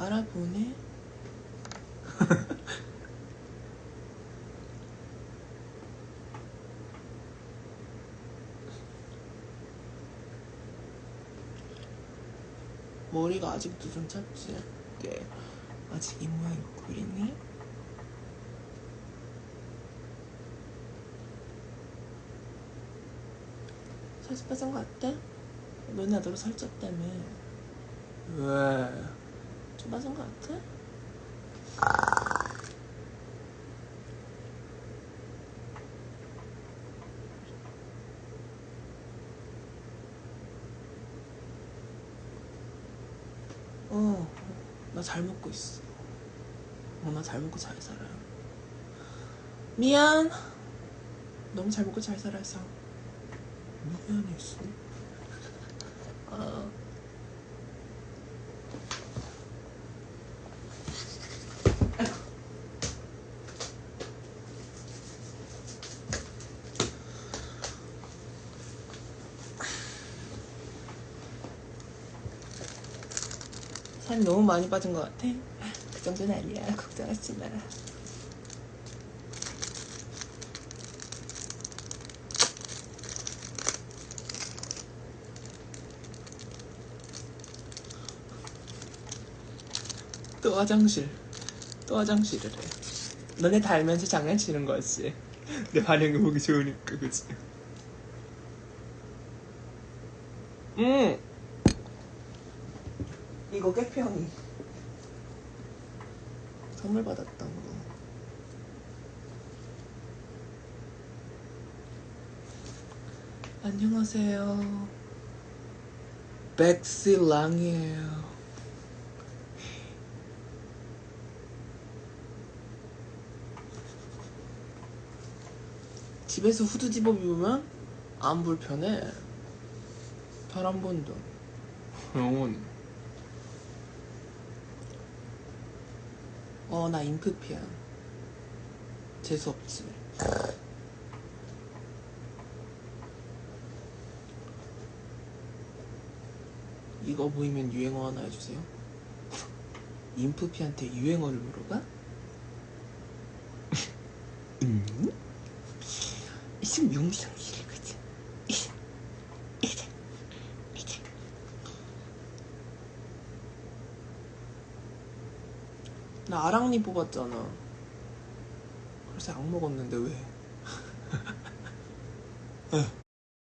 알아보네. 머리가 아직도 좀 찼지? 네. 아직 이 모양이 그리니? 살짝 빠진 거 같아? 너네 너로 살쪘다며. 왜? 좀 빠진 거 같아? 어, 나 잘 먹고 있어. 어, 나 잘 먹고 잘 살아. 미안. 너무 잘 먹고 잘 살아서. 미안했어. 어. 살이 너무 많이 빠진 것 같아. 그 정도는 아니야. 걱정하지 마. 또 화장실. 또 화장실을 해. 너네 다 알면서 장난치는 거지. 내 반응이 보기 좋으니까, 그치? 음! 이거 깨평이. 선물 받았던 거. 안녕하세요. 백시랑이에요. 집에서 후드 집어 입으면 안 불편해. 단한 번도. 영원. 어, 나 인프피야. 재수없지. 이거 보이면 유행어 하나 해주세요. 인프피한테 유행어를 물어봐? 음? 지금 용상실 그지? 이제 이제 이제 나 아랑니 뽑았잖아. 그래서 약 먹었는데 왜? 에.